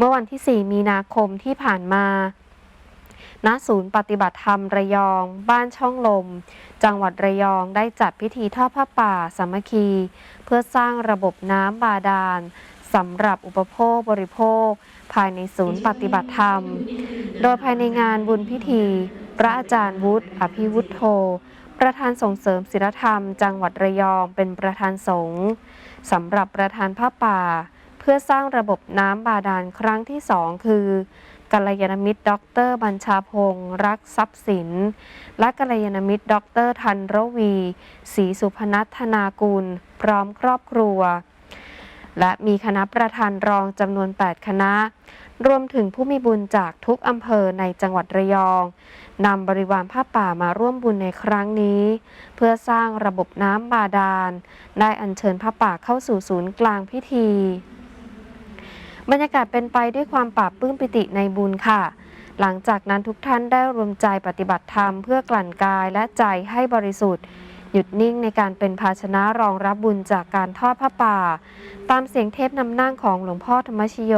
เมื่อวันที่ 4 มีนาคมที่ผ่านมา ณ ศูนย์ปฏิบัติธรรมระยอง บ้านช่องลม จังหวัดระยองได้จัดพิธีทอดผ้าป่าสามัคคี เพื่อสร้างระบบน้ำบาดาลสำหรับอุปโภคบริโภค ภายในศูนย์ปฏิบัติธรรม โดยภายในงานบุญพิธี พระอาจารย์วุฒิอภิวุฒโธ ประธานส่งเสริมศีลธรรม จังหวัดระยองเป็นประธานสงฆ์สำหรับประธานผ้าป่า เพื่อสร้างระบบน้ำบาดาลครั้งที่สองคือกัลยาณมิตรด็อกเตอร์บัญชาพงศ์รักทรัพย์สิน และกัลยาณมิตรด็อกเตอร์ธันรวีศรีสุพนัทธนากุล พร้อมครอบครัว และมีคณะประธานรองจำนวน 8 คณะ รวมถึงผู้มีบุญจากทุกอำเภอในจังหวัดระยองนำบริวารผ้าป่ามาร่วมบุญในครั้งนี้ เพื่อสร้างระบบน้ำบาดาล ได้อัญเชิญผ้าป่าเข้าสู่ศูนย์กลางพิธี บรรยากาศเป็นไปด้วยความปราบปลื้มปิติในบุญค่ะ หลังจากนั้นทุกท่านได้รวมใจปฏิบัติธรรมเพื่อกลั่นกายและใจให้บริสุทธิ์ หยุดนิ่งในการเป็นภาชนะรองรับบุญจากการทอดผ้าป่า ตามเสียงเทพนำนั่งของหลวงพ่อธรรมชโย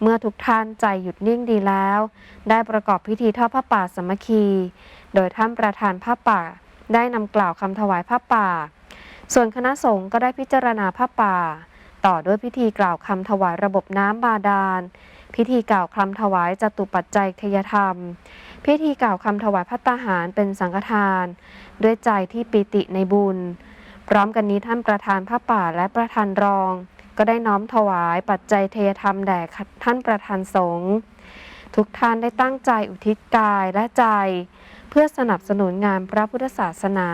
เมื่อทุกท่านใจหยุดนิ่งดีแล้ว ได้ประกอบพิธีทอดผ้าป่าสมัคคี โดยท่านประธานผ้าป่า ได้นำกล่าวคำถวายผ้าป่า ส่วนคณะสงฆ์ก็ได้พิจารณาผ้าป่า ต่อด้วยพิธีกล่าวคำถวายระบบน้ำบาดาล พิธีกล่าวคำถวายจตุปัจจัยทยธรรม พิธีกล่าวคำถวายพัตตาหารเป็นสังฆทาน ด้วยใจที่ปิติในบุญ พร้อมกันนี้ท่านประธานผ้าป่าและประธานรอง ก็ได้น้อมถวายปัจจัยเทยธรรมแด่ท่านประธานสงฆ์ทุกท่านได้ตั้งใจอุทิศกายและใจ เพื่อสนับสนุนงานพระพุทธศาสนา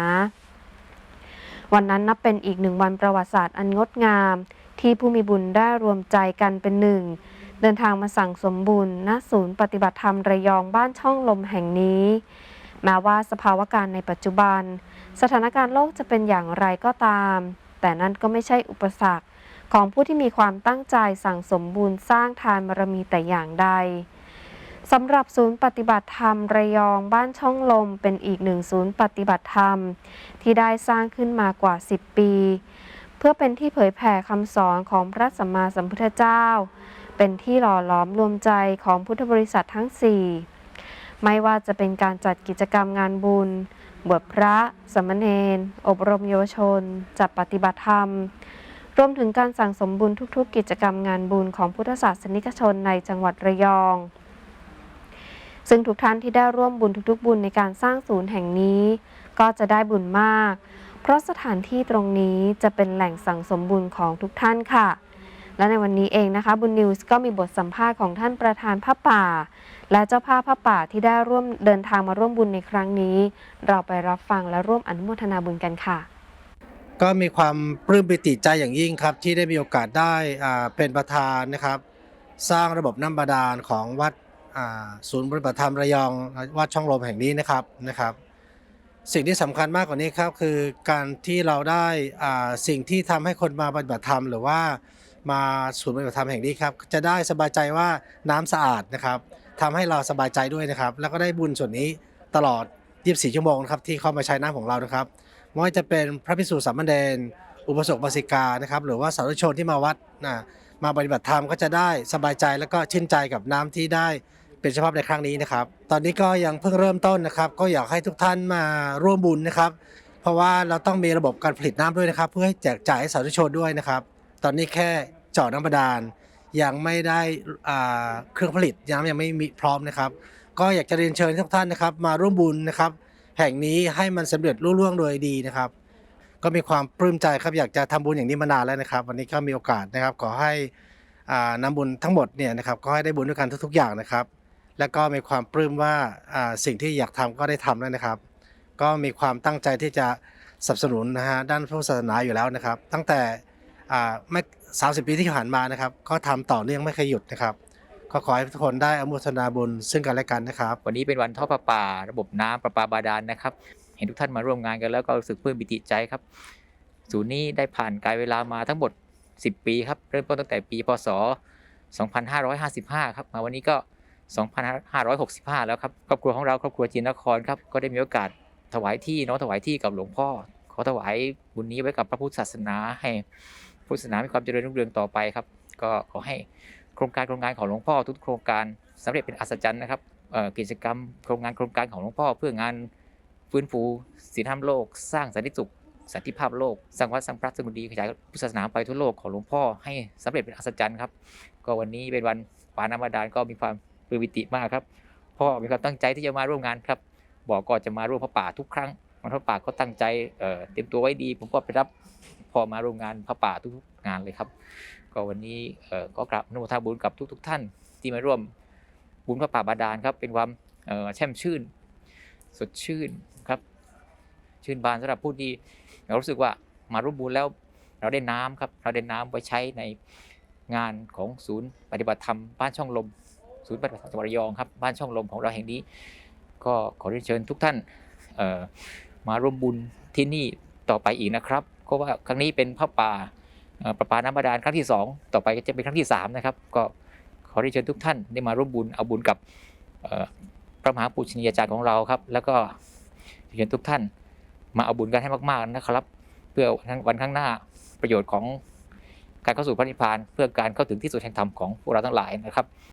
วันนั้นนับเป็นอีกหนึ่งวันประวัติศาสตร์อันงดงาม ที่ผู้มีบุญได้รวมใจกันเป็นหนึ่ง เดินทางมาสั่งสมบุญณศูนย์ปฏิบัติธรรมระยองบ้านช่องลมแห่งนี้แม้ว่าสภาวะการในปัจจุบัน สถานการณ์โลกจะเป็นอย่างไรก็ตาม แต่นั่นก็ไม่ใช่อุปสรรคของผู้ที่มีความตั้งใจสั่งสมบุญสร้างทานบารมีแต่อย่างใด สำหรับศูนย์ปฏิบัติธรรมระยองบ้านช่องลมเป็นอีกหนึ่งศูนย์ปฏิบัติธรรม ที่ได้สร้างขึ้นมากว่า 10 ปี เพื่อเป็นที่เผยแผ่คำสอนของพระสัมมาสัมพุทธเจ้า เป็นที่หล่อหลอมรวมใจของพุทธบริษัททั้ง 4 ไม่ว่าจะเป็นการจัดกิจกรรมงานบุญ บวชพระสามเณรอบรมเยาวชน จัดปฏิบัติธรรมรวมถึงการสั่งสมบุญทุกๆ กิจกรรมงานบุญของพุทธศาสนิกชนในจังหวัดระยอง ซึ่งทุกท่านที่ได้ร่วมบุญทุกๆ บุญในการสร้างศูนย์แห่งนี้ ก็จะได้บุญมาก เพราะสถานที่ตรงนี้จะเป็นแหล่งสั่งสมบุญของทุกท่านค่ะ และในวันนี้เองนะคะบุญนิวส์ก็มีบทสัมภาษณ์ของท่านประธานผ้าป่า และเจ้าภาพผ้าป่าที่ได้ร่วมเดินทางมาร่วมบุญในครั้งนี้ เราไปรับฟังและร่วมอนุโมทนาบุญกันค่ะก็มีความปลื้มปิติใจอย่างยิ่งครับ ที่ได้มีโอกาสได้เป็นประธานนะครับ สร้างระบบน้ำบาดาลของวัด ศูนย์ปฏิบัติธรรมระยองวัดช่องลมแห่งนี้นะครับนะครับ สิ่งที่สำคัญมากกว่านี้ครับคือการที่เราได้สิ่งที่ทำให้คนมาปฏิบัติธรรม หรือว่ามาศูนย์ปฏิบัติธรรมแห่งนี้ครับจะได้สบายใจว่าน้ำสะอาดนะครับทำให้เราสบายใจด้วยนะครับ แล้วก็ได้บุญส่วนนี้ตลอด 24 ชั่วโมงนะครับที่เข้ามาใช้น้ำของเรานะครับไม่ว่าจะเป็นพระภิกษุสามเณรอุปสมบทสิกานะครับหรือว่าสาธุชนที่มาวัดนะมาปฏิบัติธรรมก็จะได้สบายใจแล้วก็ชื่นใจกับน้ำที่ได้ เป็นเฉพาะในครั้งนี้นะครับ ตอนนี้ก็ยังเพิ่งเริ่มต้นนะครับ ก็อยากให้ทุกท่านมาร่วมบุญนะครับ เพราะว่าเราต้องมีระบบการผลิตน้ำด้วยนะครับ เพื่อให้แจกจ่ายให้สาธุชนด้วยนะครับ ตอนนี้แค่เจาะน้ำบาดาลยังไม่ได้เครื่องผลิตยังยังไม่มีพร้อมนะครับ ก็อยากจะเรียนเชิญทุกท่านนะครับ มาร่วมบุญนะครับ แห่งนี้ให้มันสำเร็จรุ่ล่วงโดยดีนะครับ ก็มีความปลื้มใจครับอยากจะทำบุญอย่างนี้มานานแล้วนะครับ วันนี้ก็มีโอกาสนะครับขอให้อ่านำบุญทั้งหมดเนี่ยนะครับก็ให้ได้บุญด้วยกันทุกๆอย่างนะครับ แล้วก็มีความปลื้มว่าสิ่งที่อยากทำก็ได้ทำแล้วนะครับ ก็มีความตั้งใจที่จะสนับสนุนนะฮะด้านพระพุทธศาสนาอยู่แล้วนะครับ ตั้งแต่ไม่สามสิบปีที่ผ่านมานะครับ ก็ทำต่อเนื่องไม่เคยหยุดนะครับก็ขอให้ทุกคนได้อนุโมทนาบุญซึ่งกันและกันนะครับ วันนี้เป็นวันท่อประปา ระบบน้ำประปาบาดาลนะครับ เห็นทุกท่านมาร่วมงานกันแล้วก็รู้สึกปลื้มปิติใจครับ ศูนย์นี้ได้ผ่านการเวลามาทั้งหมด 10 ปีครับ เริ่มต้นตั้งแต่ปีพศ 2555 ครับ มาวันนี้ก็ 2565 แล้วครับครอบครัวของเราครอบครัวจีนนครครับก็ได้มีโอกาสถวายที่น้องถวายที่กับหลวงพ่อ ขอถวายบุญนี้ไว้กับพระพุทธศาสนาให้พุทธศาสนามีความเจริญรุ่งเรืองต่อไปครับ ก็ขอให้โครงการโครงการของหลวงพ่อทุกโครงการสำเร็จเป็นอัศจรรย์นะครับกิจกรรมโครงงานโครงการของหลวงพ่อ เพื่องานฟื้นฟูศีลธรรมโลก สร้างสันติสุขสันติภาพโลกสร้างวัดสร้างพระสร้างกุฏิขยายพุทธศาสนาไปทั่วโลกของหลวงพ่อให้สำเร็จเป็นอัศจรรย์ครับ ก็วันนี้เป็นวันปานามาดานก็มีความ ปลื้มปิติมากครับพ่อมีความตั้งใจที่จะมาร่วมงานครับ บอกก็จะมาร่วมพระป่าทุกครั้งวันพระป่าก็ตั้งใจเตรียมตัวไว้ดี ผมก็ไปรับพ่อมาร่วมงานพระป่าทุกงานเลยครับ ก็วันนี้ก็กราบนุโมทนาบุญกับทุก ๆ ท่าน ที่มาร่วมบุญพระป่าบาดาลครับ เป็นความแช่มชื่น สดชื่นครับ ชื่นบานสำหรับผู้ที่เรารู้สึกว่ามาร่วมบุญแล้วเราได้น้ำครับ เราได้น้ำไว้ใช้ในงานของศูนย์ปฏิบัติธรรมบ้านช่องลม ศูนย์ปฏิบัติธรรมจังหวัดระยองครับบ้านช่องลมของเราแห่งนี้ ก็ขอเรียนเชิญทุกท่านมาร่วมบุญที่นี่ต่อไปอีกนะครับเพราะว่าครั้งนี้เป็นพระป่าประปาน้ำบาดาลครั้งที่สองต่อไปก็จะเป็นครั้งที่สามนะครับก็ขอเรียนเชิญทุกท่านได้มาร่วมบุญเอาบุญกับพระมหาปุชนียาจารย์ของเราครับ แล้วก็เชิญทุกท่านมาเอาบุญกันให้มากๆนะครับ เพื่อวันข้างหน้าประโยชน์ของการเข้าสู่พระนิพพาน เพื่อการเข้าถึงที่สุดแห่งธรรมของพวกเราทั้งหลายนะครับ